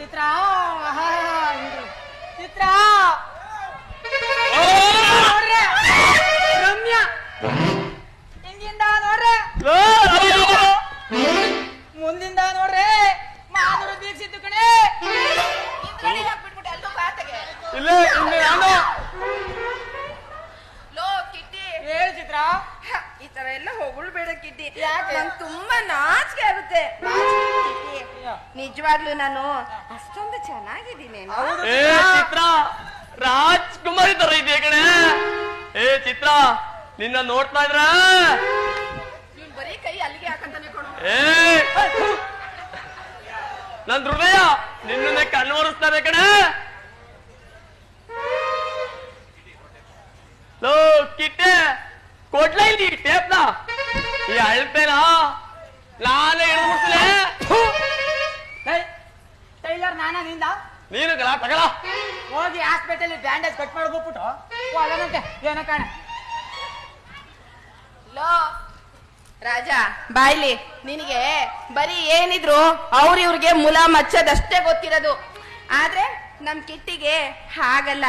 ಚಿತ್ರ. ಚಿತ್ರ. ರಮ್ಯ. ಹಿಂದಿಂದ ನೋಡ್ರೆ! ಮುಂದಿಂದ ನೋಡ್ರೆ. ಮಾಧುರು ದೀಕ್ಷಿತ್ತು ಕಣೆ. ಬಾತಗೆ ನಾನು ಲೋ ಕಿಟ್ಟಿ. ಹೇಳು ಚಿತ್ರ. ಈ ತರ ಎಲ್ಲ ಹೊಗಳ್ಬೇಡ ಕಿಟ್ಟಿ. ಯಾಕೆ? ನಂಗೆ ತುಂಬಾ ನಾಚಿಕೆ ಆಗುತ್ತೆ. ನಿಜವಾಗ್ಲೂ ನಾನು ಅಷ್ಟೊಂದು ಚೆನ್ನಾಗಿದ್ದೀನಿ ಏ ಚಿತ್ರ. ರಾಜ್ಕುಮಾರಿ ತರ ಇದೆ ಕಣೆ. ಏ ಚಿತ್ರ ನಿನ್ನ ನೋಡ್ತಾ ಇದ್ರ? ನೀನ್ ಬರೀ ಕೈ ಅಲ್ಲಿಗೆ ಹಾಕಂತಾನೆ ಏ ನನ್ ಹೃದಯ ನಿನ್ನ ಕಣ್ವರಿಸ್ತಾರೆ ಕಣೆ. ಲೋ ಕಿಟ್ಟೆ ಕೊಡ್ಲ ಇಲ್ಲಿ ಟೇಪ್ನ? ಈ ಅಳ್ತೇನಾ? ನಾನೇ ನಿಂದ? ನೀನು ತಗಲ ಹೋಗಿ ಹಾಸ್ಪಿಟಲ್ ಬ್ಯಾಂಡೇಜ್ ಕಟ್ ಮಾಡ್ಬಿಟ್ಬಿಟ್ಟು ಅದನ್ನಂತೆ ಏನೋ ಕಾಣ. ಲೋ ರಾಜಾ ಬಾಯ್ಲಿ ನಿನಗೆ ಬರೀ ಏನಿದ್ರು ಅವ್ರ ಇವ್ರಿಗೆ ಮುಲ ಮಚ್ಚದಷ್ಟೇ ಗೊತ್ತಿರೋದು. ಆದ್ರೆ ನಮ್ ಕಿಟ್ಟಿಗೆ ಹಾಗಲ್ಲ.